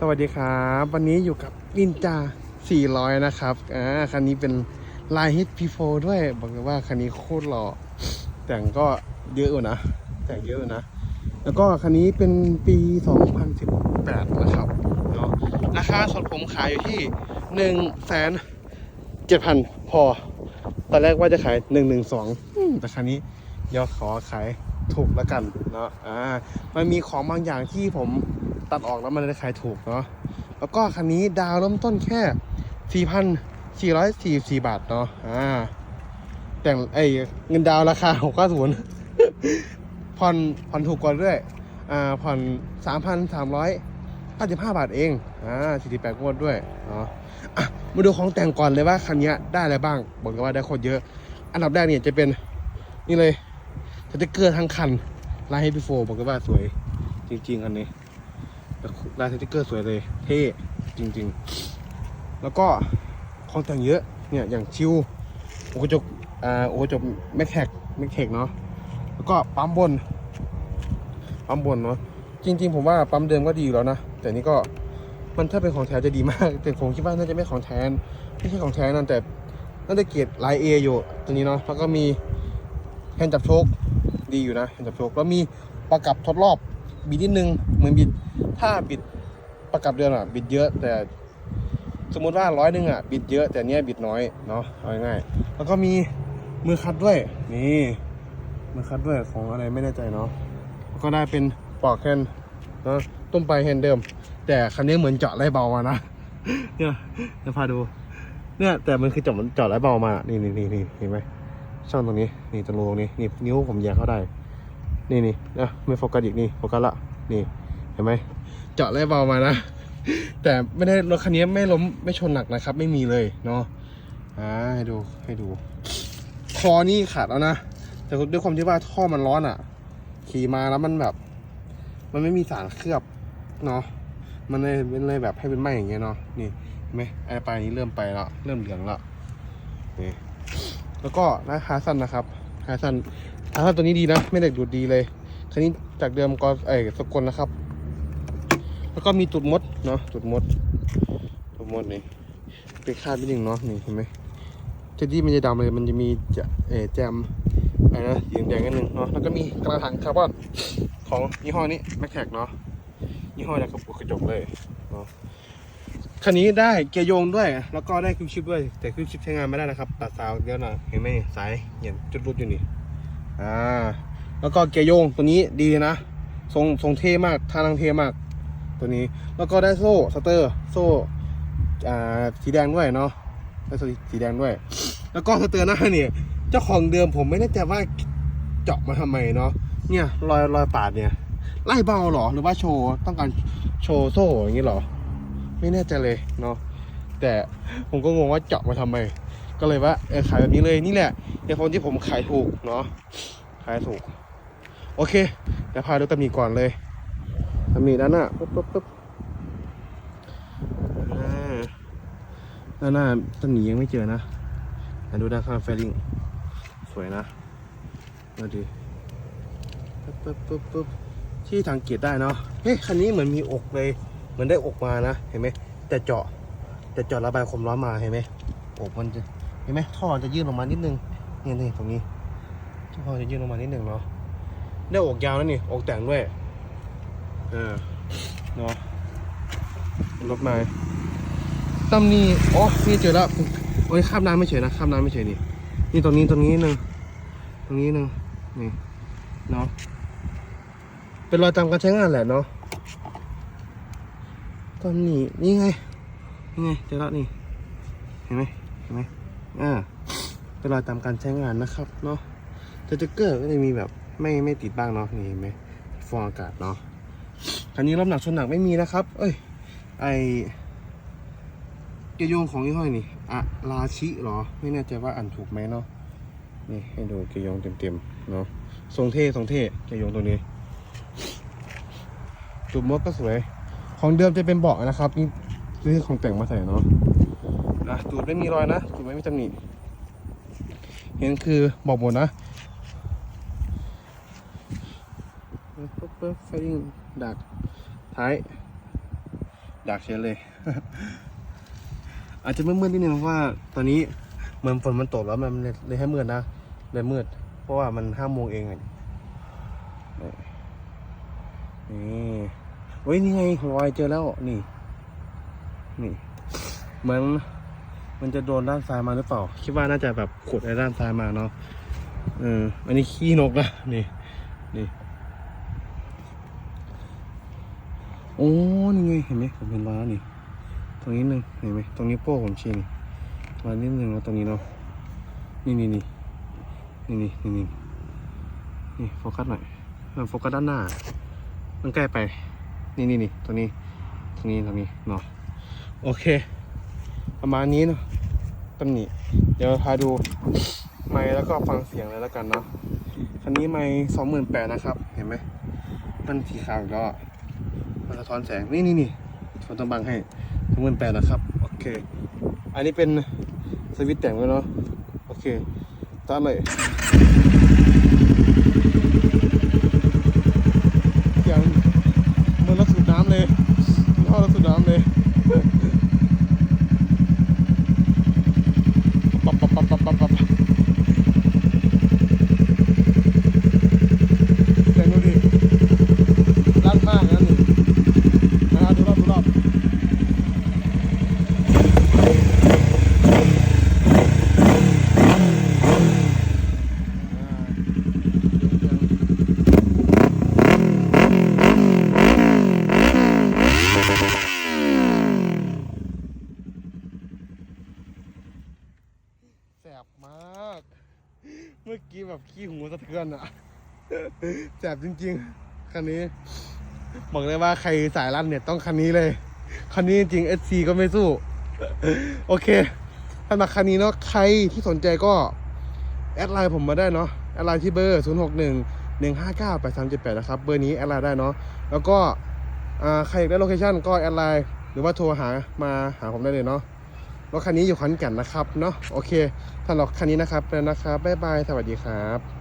สวัสดีครับ วันนี้อยู่กับนินจา 400 นะครับอ่าคันนี้เป็นลาย HP4 ด้วย บอกเลยว่าคันนี้โคตรหล่อแต่งก็เยอะอยู่นะ แต่งเยอะนะ แล้วก็คันนี้เป็นปี 2018 นะครับเนาะราคาสดผมขายอยู่ที่ 1 7 0 0 0 พอ ตอนแรกว่าจะขาย 112 แต่คันนี้ยวขอขายถูกแล้วกันเนาะอ่ามันมีของบางอย่างที่ผม ตัดออกแล้วมันเลยขายถูกเนาะแล้วก็คันนี้ดาวเริ่มต้นแค่ 4,444 บาทเนาะอ่าแต่งไอ้เงินดาวราคา 690ผ่อนผ่อนถูกกว่าด้วยอ่าผ่อน 3,355 บาทเองอ่า48งวดด้วยเนาะอะมาดูของแต่งก่อนเลยว่าคันนี้ได้อะไรบ้าง บอกเลยว่าได้โคตรเยอะ อันดับแรกเนี่ยจะเป็นนี่เลยสติกเกอร์ทั้งคันลายให้พี่โฟบอกเลยว่าสวยจริงๆอันนี้ ลายสติกเกอร์สวยเลย เท่จริง ๆ แล้วก็ของแต่งเยอะเนี่ยอย่างชิวโอกระจกอ่าโอกระจกแม็กแท็กแม็กแท็กเนาะแล้วก็ปั๊มบนปั๊มบนเนาะจริง ๆ ผมว่าปั๊มเดิมก็ดีอยู่แล้วนะแต่นี่ก็มันถ้าเป็นของแท้จะดีมาก แต่ผมคิดว่าน่าจะไม่ของแท้ไม่ใช่ของแท้นั่นแต่น่าจะเกียรลายเออยู่ตัวนี้เนาะแล้วก็มีแฮนด์จับโชคดีอยู่นะเห็นจับโชคแล้วมีประกับทดรอบบิดนิดนึงเหมือนบิด ถ้าบิดประกับเดือนอะ บิดเยอะแต่สมมติว่าร้อยหนึ่งอะ บิดเยอะแต่เนี้ยบิดน้อยเนาะเอาง่ายๆแล้วก็มีมือคัดด้วย นี่มือคัดด้วยของอะไรไม่แน่ใจเนาะแล้วก็ได้เป็นปอกแฮนด์เนาะต้มไปลายแฮนด์เดิม แต่คันนี้เหมือนเจาะไรเบามานะเนี่ยเดี๋ยวพาดูเนี่ยแต่มันคือเจาะมันเจาะไรเบามานี่นี่นี่นี่เห็นไหมช่องตรงนี้นี่ตรงรูตรงนี้นี่นิ้วผมแยกเข้าได้ นี่นี่นะไม่โฟกัสอีกนี่โฟกัสละนี่ เห็นไหมเจาะไล่เบามานะ แต่ไม่ได้รถคันนี้ไม่ล้มไม่ชนหนักนะครับ ไม่มีเลยเนาะอ่าให้ดูให้ดู คอนี่ขาดแล้วนะ แต่ด้วยความที่ว่าท่อมันร้อนอะ ขี่มาแล้วมันแบบ มันไม่มีสารเคลือบเนาะมันเลยเป็นเลยแบบให้เป็นไหมอย่างเงี้ยเนาะนี่เห็นไหมไอ้ปลายนี้เริ่มไปแล้วเริ่มเหลืองแล้วนี่แล้วก็นะฮาซันนะครับฮาซันฮาซันตัวนี้ดีนะ ไม่ได้ดูดดีเลยคันนี้จากเดิมก็เอ้สกลนะครับ แล้วก็มีตุดมดเนาะตุดมดตุดมดนี่ไปคาดไปหนึ่งเนาะนี่เห็นไหมเจดีมันจะดำเลยมันจะมีจะเอแจมอะไรนะสีแดงๆนิดนึงเนาะแล้วก็มีกระถางคาร์บอนของยี่ห้อนี้แม็กแท็กเนาะยี่ห้อนี้กระปุกกระจกเลยเนาะคันนี้ได้เกียร์โยงด้วย แล้วก็ได้คลิปชิปด้วย แต่คลิปชิปใช้งานไม่ได้นะครับ ตัดสาวเดียวหน่อยเห็นไหมสายเห็นจุดรุดอยู่นี่อ่าแล้วก็เกียร์โยงตัวนี้ดีนะทรงทรงเท่มากท่านังเท่มาก ตัวนี้แล้วก็ได้โซ่สเตอร์โซ่อ่าสีแดงด้วยเนาะได้โซ่สีแดงด้วย แล้วก็สเตอร์หน้าเนี่ยเจ้าของเดิมผมไม่แน่ใจว่าเจาะมาทำไมเนาะเนี่ยรอยรอยปาดเนี่ยไล่เบาหรอหรือว่าโชว์ต้องการโชว์โซ่อย่างนี้หรอ ไม่แน่ใจเลยเนาะแต่ผมก็งงว่าเจาะมาทำไม ก็เลยว่าเออขายแบบนี้เลยนี่แหละเหตุผลที่ผมขายถูกเนาะขายถูก โอเคเดี๋ยวพาดูตำหนิก่อนเลย ตำหนิด้านหน้าปุ๊บปุ๊บปุ๊บด้านหน้าตำหนิยังไม่เจอนะมาดูด้านข้างแฟลิงสวยนะมาดูปุ๊บปุ๊บปุ๊บปุ๊บที่ทางเกียรได้เนาะเฮ้ยคันนี้เหมือนมีอกเลยเหมือนได้อกมานะเห็นไหมแต่เจาะแต่เจาะระบายความร้อนมาเห็นไหมอกมันจะเห็นไหมท่อจะยื่นออกมานิดนึงนี่นี่ตรงนี้ท่อจะยื่นออกมานิดนึงเนาะได้อกยาวแล้วนี่อกแต่งด้วย ออเนาะรถมาตำนี่อ๋อนี่เจอแล้วโอ้ยข้ามน้ำไม่เฉยนะข้ามน้ำไม่เฉยนี่นี่ตรงนี้ตรงนี้หนึ่งตรงนี้หนึ่งนี่เนาะเป็นรอยตามการใช้งานแหละเนาะตอนนี้นี่ไงนี่ไงเจอแล้วนี่เห็นไหมเห็นไหมอ่าเป็นรอยตามการใช้งานนะครับเนาะสติ๊กเกอร์ก็จะมีแบบไม่ไม่ติดบ้างเนาะนี่เห็นไหมฟองอากาศเนาะ คันนี้รอบหนักชนหนักไม่มีนะครับ เอ้ย ไอเกียร์โยงของยี่ห้อนี่อะลาชิเหรอ ไม่แน่ใจว่าอ่านถูกไหมเนาะ นี่ให้ดูเกียร์โยงเต็มๆเนาะ ทรงเท่ทรงเท่เกียร์โยงตัวนี้จุดมดก็สวย ของเดิมจะเป็นเบาะนะครับ นี่ซื้อของแต่งมาใส่เนาะนะตูดไม่มีรอยนะตูดไม่มีตำหนิเห็นคือบอกหมดนะปุ๊บปุ๊บไฟดิ้งดัก ท้ายอยากเชียเลย อาจจะมืดๆนิดนึงเพราะว่าตอนนี้เหมือนฝนมันตกแล้วมันเลยให้มืดนะเลยมืด เพราะว่ามันห้าโมงเองอะนี่เฮ้ยนี่ไงหัวไอเจอแล้วนี่ นี่เหมือนมันจะโดนด้านซ้ายมาหรือเปล่า คิดว่าน่าจะแบบขุดในด้านซ้ายมาเนาะเอออันนี้ขี้นกนะนี่นี่ โอ้นี่ไงเห็นไหมผมเห็นรอยแล้วนี่ ตรงนี้หนึ่งเห็นไหมตรงนี้โป้ผมชี้นี่มานิดนึงแล้วตรงนี้เนาะนี่นี่นี่นี่นี่นี่นี่นี่โฟกัสหน่อยเออโฟกัสด้านหน้า มันใกล้ไป นี่นี่นี่ตรงนี้ตรงนี้ตรงนี้เนาะโอเค ประมาณนี้เนาะตำหนิเดี๋ยวพาดูไม้แล้วก็ฟังเสียงเลยแล้วกันเนาะคันนี้ไม้สองหมื่นแปดนะครับ เห็นไหมมันสีขาวอีกแล้ว มันสะท้อนแสงนี่นี่นี่ฝนต้องบังให้สองหมื่นแปดนะครับโอเค อันนี้เป็นสวิตช์แต่งไว้เนาะโอเคตามเลยเสียงเหมือนรถสูบน้ำเลยท่อรถสูบน้ำเลยปับปับปับปับปับปับเสียงดูดิลั่นมากนะนี่นะครับดูรอบดูรอบแสบมาก เมื่อกี้ แบบขี้หูสะเทือนอะแสบจริงๆ คันนี้ บอกเลยว่าใครสายลั่นเนี่ยต้องคันนี้เลย คันนี้จริงๆ SC ก็ไม่สู้ โอเคสำหรับคันนี้เนาะใครที่สนใจก็ แอดไลน์ผมมาได้เนาะแอดไลน์ที่เบอร์ 0 6 1 1 5 9 8 3 7 8 นะครับ เบอร์นี้แอดไลน์ได้เนาะแล้วก็ใครอยากได้โลเคชั่นก็แอดไลน์หรือว่าโทรหามาหาผมได้เลยเนาะ รถคันนี้อยู่ขอนแก่นนะครับเนาะโอเคสำหรับคันนี้นะครับแล้วนะครับบ๊ายบายสวัสดีครับ